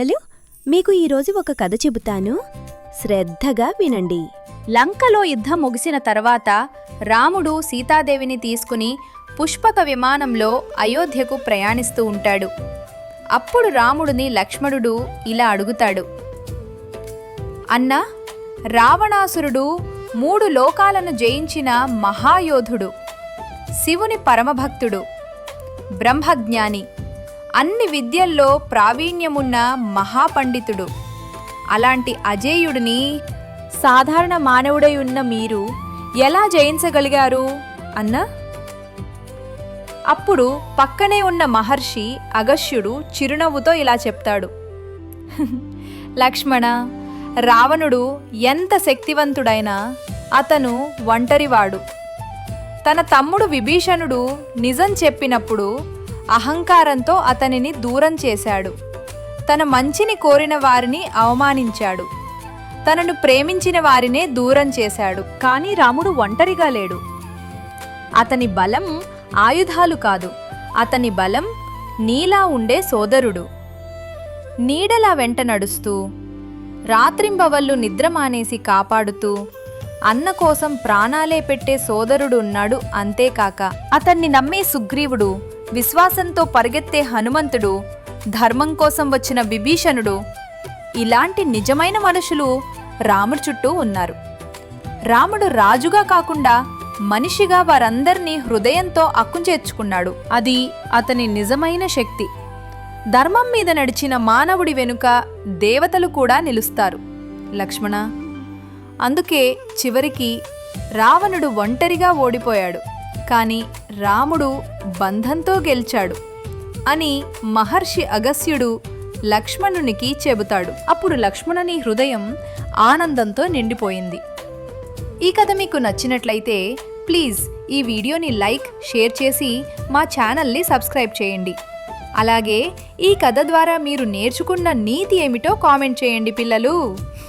పిల్లలు మీకు ఈరోజు ఒక కథ చెబుతాను. శ్రద్ధగా వినండి. లంకలో యుద్ధం ముగిసిన తర్వాత రాముడు సీతాదేవిని తీసుకుని పుష్పక విమానంలో అయోధ్యకు ప్రయాణిస్తూ ఉంటాడు. అప్పుడు రాముడిని లక్ష్మణుడు ఇలా అడుగుతాడు. అన్నా రావణాసురుడు మూడు లోకాలను జయించిన మహాయోధుడు. శివుని పరమభక్తుడు. బ్రహ్మజ్ఞాని. అన్ని విద్యల్లో ప్రావీణ్యమున్న మహాపండితుడు. అలాంటి అజేయుడిని సాధారణ మానవుడై ఉన్న మీరు ఎలా జయించగలిగారు? అన్న? అప్పుడు పక్కనే ఉన్న మహర్షి అగస్యుడు చిరునవ్వుతో ఇలా చెప్తాడు. లక్ష్మణ రావణుడు ఎంత శక్తివంతుడైనా అతను ఒంటరివాడు. తన తమ్ముడు విభీషణుడు నిజం చెప్పినప్పుడు అహంకారంతో అతనిని దూరం చేశాడు. తన మంచిని కోరిన వారిని అవమానించాడు. తనను ప్రేమించిన వారినే దూరం చేశాడు కానీ రాముడు ఒంటరిగా లేడు. అతని బలం ఆయుధాలు కాదు అతని బలం నీలా ఉండే సోదరుడు. నీడలా వెంట నడుస్తూ రాత్రింబవళ్ళు నిద్ర మానేసి కాపాడుతూ అన్న కోసం ప్రాణాలే పెట్టే సోదరుడు ఉన్నాడు అంతేకాక అతన్ని నమ్మే సుగ్రీవుడు విశ్వాసంతో పరిగెత్తే హనుమంతుడు ధర్మం కోసం వచ్చిన విభీషణుడు ఇలాంటి నిజమైన మనుషులు రాముడు చుట్టూ ఉన్నారు. రాముడు రాజుగా కాకుండా మనిషిగా వారందరినీ హృదయంతో అక్కుంచేర్చుకున్నాడు. అది అతని నిజమైన శక్తి. ధర్మం మీద నడిచిన మానవుడి వెనుక దేవతలు కూడా నిలుస్తారు. లక్ష్మణ అందుకే చివరికి రావణుడు ఒంటరిగా ఓడిపోయాడు. కానీ రాముడు బంధంతో గెలిచాడు అని మహర్షి అగస్యుడు లక్ష్మణునికి చెబుతాడు. అప్పుడు లక్ష్మణుని హృదయం ఆనందంతో నిండిపోయింది. ఈ కథ మీకు నచ్చినట్లయితే ప్లీజ్ ఈ వీడియోని లైక్ షేర్ చేసి మా ఛానల్ని సబ్స్క్రైబ్ చేయండి. అలాగే ఈ కథ ద్వారా మీరు నేర్చుకున్న నీతి ఏమిటో కామెంట్ చేయండి పిల్లలు.